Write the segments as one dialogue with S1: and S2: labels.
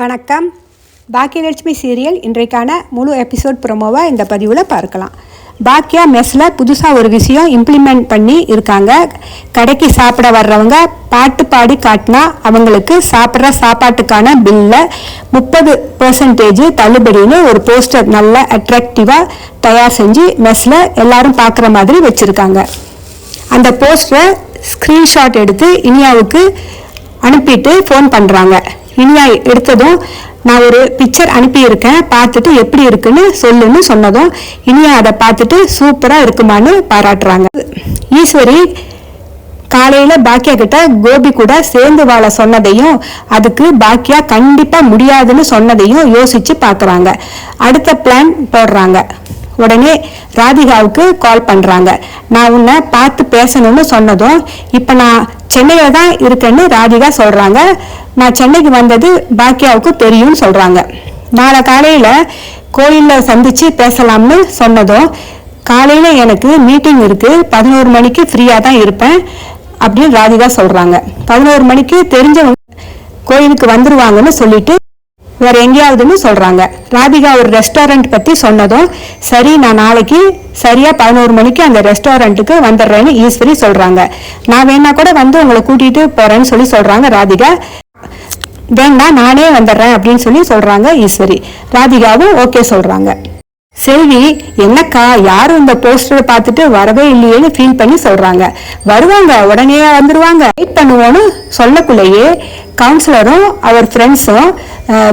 S1: வணக்கம். பாக்கியலட்சுமி சீரியல் இன்றைக்கான முழு எபிசோட் ப்ரொமோவை இந்த பதிவில் பார்க்கலாம். பாக்கியா மெஸ்ஸில் புதுசாக ஒரு விஷயம் இம்ப்ளிமெண்ட் பண்ணி இருக்காங்க. கடைக்கு சாப்பிட வர்றவங்க பாட்டு பாடி காட்டினா அவங்களுக்கு சாப்பிட்ற சாப்பாட்டுக்கான பில்லில் முப்பது பர்சன்டேஜ் தள்ளுபடின்னு ஒரு போஸ்டர் நல்ல அட்ராக்டிவாக தயார் செஞ்சு மெஸ்ஸில் எல்லாரும் பார்க்குற மாதிரி வச்சுருக்காங்க. அந்த போஸ்டரை ஸ்க்ரீன்ஷாட் எடுத்து இனியாவுக்கு அனுப்பிட்டு ஃபோன் பண்ணுறாங்க இனியா எடுத்ததும் நான் ஒரு பிக்சர் அனுப்பியிருக்கேன். பார்த்துட்டு எப்படி இருக்குன்னு சொல்லுன்னு சொன்னதும் இனியா அதை பார்த்துட்டு சூப்பராக இருக்குமான்னு பாராட்டுறாங்க. ஈஸ்வரி காலையில் பாக்கியா கிட்ட கோபி கூட சேர்ந்து வாழ சொன்னதையும் அதுக்கு பாக்கியா கண்டிப்பாக முடியாதுன்னு சொன்னதையும் யோசிச்சு பார்க்குறாங்க அடுத்த பிளான் போடுறாங்க. உடனே ராதிகாவுக்கு கால் பண்ணுறாங்க நான் உன்னை பார்த்து பேசணும்னு சொன்னதும் இப்போ நான் சென்னையில் தான் இருக்கேன்னு ராதிகா சொல்கிறாங்க நான் சென்னைக்கு வந்தது பாக்கியாவுக்கு தெரியும்னு சொல்கிறாங்க நாளை காலையில் கோயிலில் சந்தித்து பேசலாம்னு சொன்னதும் காலையில் எனக்கு மீட்டிங் இருக்குது பதினோரு மணிக்கு ஃப்ரீயாக தான் இருப்பேன் அப்படின்னு ராதிகா சொல்கிறாங்க பதினோரு மணிக்கு தெரிஞ்சவங்க கோயிலுக்கு வந்துருவாங்கன்னு சொல்லிட்டு வேற எங்கேயாவதுன்னு சொல்றாங்க. ராதிகா ஒரு ரெஸ்டாரண்ட் பத்தி சொன்னதும் சரி நான் நாளைக்கு சரியா பதினோரு மணிக்கு அந்த ரெஸ்டாரண்ட்டுக்கு வந்துடுறேன்னு ஈஸ்வரி சொல்றாங்க. நான் வேணா கூட வந்து உங்களை கூட்டிட்டு போறேன்னு சொல்லி சொல்றாங்க ராதிகா. வேண்டாம் நானே வந்துடுறேன் அப்படின்னு சொல்லி சொல்றாங்க ஈஸ்வரி. ராதிகாவும் ஓகே சொல்றாங்க. செல்வி என்னக்கா யாரும் இந்த போஸ்டரை பார்த்துட்டு வரவே இல்லையேன்னு ஃபீல் பண்ணி சொல்றாங்க. வருவாங்க உடனே வந்துருவாங்க. வெயிட் பண்ணுவோன்னு சொல்லக்குள்ளேயே கவுன்சிலரும் அவர் ஃப்ரெண்ட்ஸும்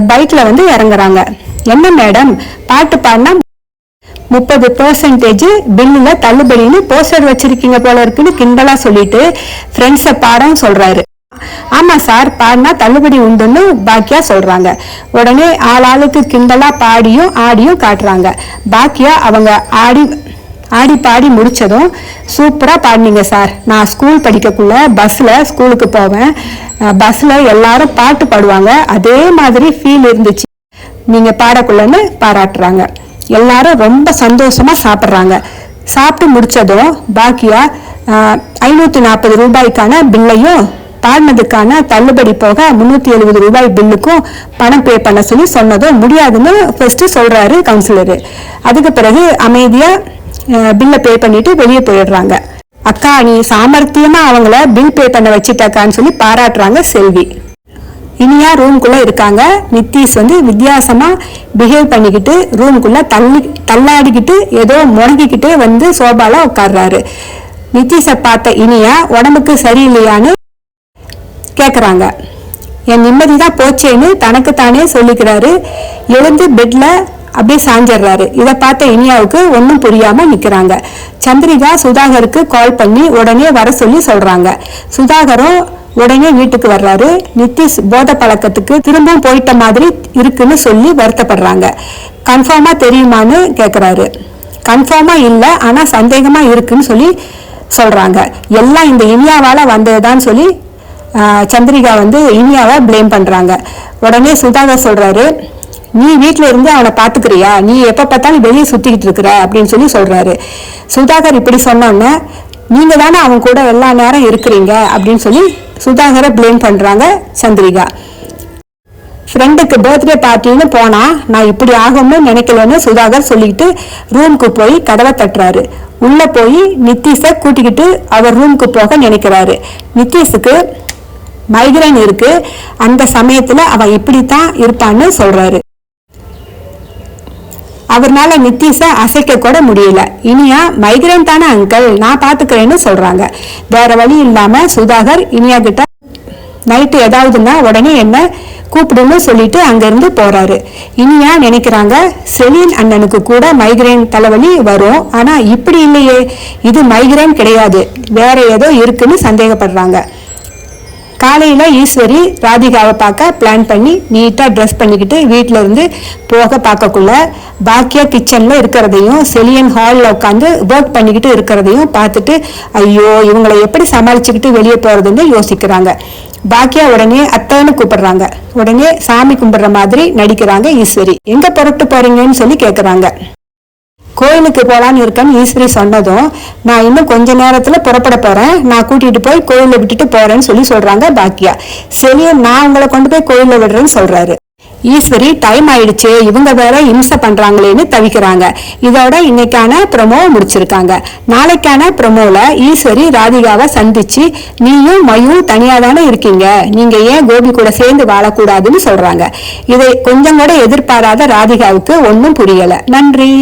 S1: பைக்கில் வந்து இறங்குறாங்க. என்ன மேடம்? பாட்டு பாடினா முப்பது பர்சன்டேஜ் பில்லில் தள்ளுபடின்னு போஸ்டர் வச்சிருக்கீங்க போல இருக்குன்னு கிண்டலாக சொல்லிட்டு ஃப்ரெண்ட்ஸை பாடம் சொல்கிறாரு ஆமா சார் பாடினா தள்ளுபடி உண்டுன்னு பாக்கியா சொல்றாங்க. உடனே ஆளாளுக்கு கிண்டலா பாடியும் ஆடியும் காட்டுறாங்க. பாக்கியா அவங்க ஆடி ஆடி பாடி முடித்ததும் சூப்பராக பாடினீங்க சார். நான் ஸ்கூல் படிக்கக்குள்ள பஸ்ஸில் ஸ்கூலுக்கு போவேன். பஸ்ஸில் எல்லாரும் பாட்டு பாடுவாங்க. அதே மாதிரி ஃபீல் இருந்துச்சு. நீங்கள் பாடக்குள்ளன்னு பாராட்டுறாங்க. எல்லாரும் ரொம்ப சந்தோஷமா சாப்பிட்றாங்க. சாப்பிட்டு முடித்ததும் பாக்கியா ஐநூற்றி நாற்பது ரூபாய்க்கான பில்லையும் பாடினதுக்கான தள்ளுபடி போக முந்நூற்றி எழுபது ரூபாய் பில்லுக்கும் பணம் பே பண்ண சொல்லி சொன்னதும் முடியாதுன்னு ஃபர்ஸ்ட்டு சொல்கிறாரு கவுன்சிலரு அதுக்கு பிறகு அமைதியாக பில்லை பே பண்ணிட்டு வெளியே போயிடுறாங்க. அக்கா நீ சாமர்த்தியமா அவங்கள பில் பே பண்ண வச்சிட்டக்கான்னு சொல்லி பாராட்டுறாங்க செல்வி. இனியா ரூம்குள்ள இருக்காங்க. நித்தீஷ் வந்து வித்தியாசமா பிஹேவ் பண்ணிக்கிட்டு ரூம்குள்ள தள்ளி தள்ளாடிக்கிட்டு ஏதோ முடங்கிக்கிட்டே வந்து சோபால உட்கார்றாரு. நித்தீஷை பார்த்த இனியா உடம்புக்கு சரியில்லையான்னு கேக்குறாங்க. என் நிம்மதி தான் போச்சேன்னு தனக்கு தானே சொல்லிக்கிறாரு. எழுந்து பெட்ல அப்படியே சாஞ்சிடுறாரு. இதை பார்த்த இனியாவுக்கு ஒன்றும் புரியாம நிக்கிறாங்க. சந்திரிகா சுதாகருக்கு கால் பண்ணி உடனே வர சொல்லி சொல்றாங்க. சுதாகரும் உடனே வீட்டுக்கு வர்றாரு. நித்திஷ் போத பழக்கத்துக்கு திரும்பவும் போயிட்ட மாதிரி இருக்குன்னு சொல்லி வருத்தப்படுறாங்க. கன்ஃபார்மா தெரியுமான்னு கேட்குறாரு கன்ஃபார்மா இல்லை ஆனால் சந்தேகமா இருக்குன்னு சொல்லி சொல்றாங்க. எல்லாம் இந்த இனியாவால வந்ததுதான் சொல்லி சந்திரிகா வந்து இனியாவை ப்ளேம் பண்றாங்க. உடனே சுதாகர் சொல்றாரு நீ வீட்டில் இருந்து அவனை பார்த்துக்கிறியா நீ எப்போ பார்த்தாலும் வெளியே சுற்றிக்கிட்டு இருக்கிற அப்படின்னு சொல்லி சொல்கிறாரு சுதாகர் இப்படி சொன்னோன்னே நீங்கள் தானே அவன் கூட எல்லா நேரம் இருக்கிறீங்க? அப்படின்னு சொல்லி சுதாகரை ப்ளேம் பண்ணுறாங்க சந்திரிகா. ஃப்ரெண்டுக்கு பர்த்டே பார்ட்டின்னு போனால் நான் இப்படி ஆகும்னு நினைக்கலன்னு சுதாகர் சொல்லிட்டு ரூமுக்கு போய் கதவை தட்டுறாரு. உள்ளே போய் நித்தீஷை கூட்டிக்கிட்டு அவர் ரூமுக்கு போக நினைக்கிறாரு. நித்தீஷுக்கு மைக்ரைன் இருக்கு. அந்த சமயத்தில் அவன் இப்படித்தான் இருப்பான்னு சொல்கிறாரு அவர்னால நித்தீஷை அசைக்க கூட முடியல. இனியா மைக்ரேன் தானே அங்கிள் நான் பாத்துக்கிறேன்னு சொல்றாங்க. வேற வழி இல்லாம சுதாகர் இனியா கிட்ட நைட்டு ஏதாவதுன்னா உடனே என்ன கூப்பிடுன்னு சொல்லிட்டு அங்கிருந்து போறாரு. இனியா நினைக்கிறாங்க செலின் அண்ணனுக்கு கூட மைக்ரைன் தலைவலி வரும். ஆனா இப்படி இல்லையே. இது மைக்ரைன் கிடையாது. வேற ஏதோ இருக்குன்னு சந்தேகப்படுறாங்க. காலையில் ஈஸ்வரி ராதிகாவை பார்க்க பிளான் பண்ணி நீட்டாக ட்ரெஸ் பண்ணிக்கிட்டு வீட்டில் இருந்து போக பார்க்கக்குள்ள பாக்கியா கிச்சனில் இருக்கிறதையும் செலியன் ஹாலில் உட்காந்து ஒர்க் பண்ணிக்கிட்டு இருக்கிறதையும் பார்த்துட்டு ஐயோ இவங்களை எப்படி சமாளிச்சுக்கிட்டு வெளியே போகிறதுன்னு யோசிக்கிறாங்க. பாக்கியா உடனே அத்தைன்னு கூப்பிடுறாங்க. உடனே சாமி கும்பிடுற மாதிரி நடிக்கிறாங்க ஈஸ்வரி. எங்க புறப்பட்டு போறீங்கன்னு சொல்லி கேட்குறாங்க கோயிலுக்கு போகலான்னு இருக்கேன்னு ஈஸ்வரி சொன்னதும் நான் இன்னும் கொஞ்ச நேரத்தில் புறப்பட போகிறேன் நான் கூட்டிகிட்டு போய் கோயிலில் விட்டுட்டு போகிறேன்னு சொல்லி சொல்கிறாங்க பாக்கியா. சரி நான் உங்களை கொண்டு போய் கோயிலில் விடுறேன்னு சொல்கிறாரு ஈஸ்வரி டைம் ஆயிடுச்சு. இவங்க வேற இம்சை பண்றாங்களேன்னு தவிக்கிறாங்க. இதோட இன்னைக்கான ப்ரொமோ முடிச்சிருக்காங்க. நாளைக்கான ப்ரொமோல ஈஸ்வரி ராதிகாவை சந்திச்சு நீயும் மயும் தனியா தானே இருக்கீங்க. நீங்க ஏன் கோபி கூட சேர்ந்து வாழக்கூடாதுன்னு சொல்றாங்க. இதை கொஞ்சம் கூட எதிர்பாராத ராதிகாவுக்கு ஒன்றும் புரியல. நன்றி.